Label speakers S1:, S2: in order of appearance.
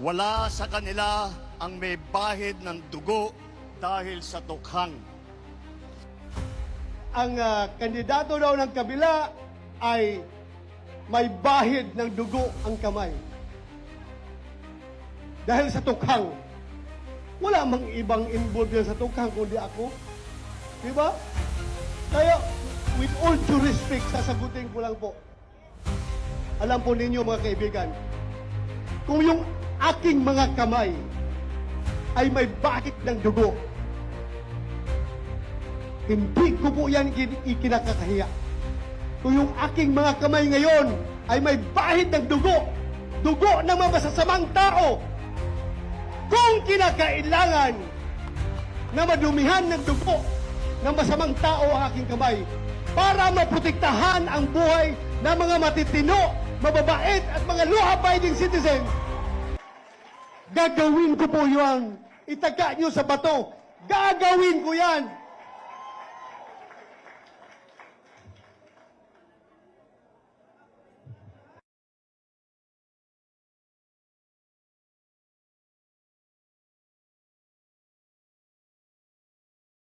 S1: Wala sa kanila ang may bahid ng dugo dahil sa tukhang.
S2: Ang ah, kandidato daw ng kabila ay may bahid ng dugo ang kamay. Dahil sa tukhang. Wala mang ibang involved sa tukhang kundi ako. Di ba? Kaya, with all due respect, sasagutin ko lang po. Alam po ninyo mga kaibigan, kung yung aking mga kamay ay may bahid ng dugo, hindi ko po yan ikin- ikinakakahiya. Kung yung aking mga kamay ngayon ay may bahid ng dugo, dugo ng mga masasamang tao, kung kinakailangan na madumihan ng dugo ng masamang tao ang aking kamay para maprotektahan ang buhay ng mga matitino, mababait at mga law-abiding citizens, gagawin ko po yan. Itaga nyo sa bato. Gagawin ko yan.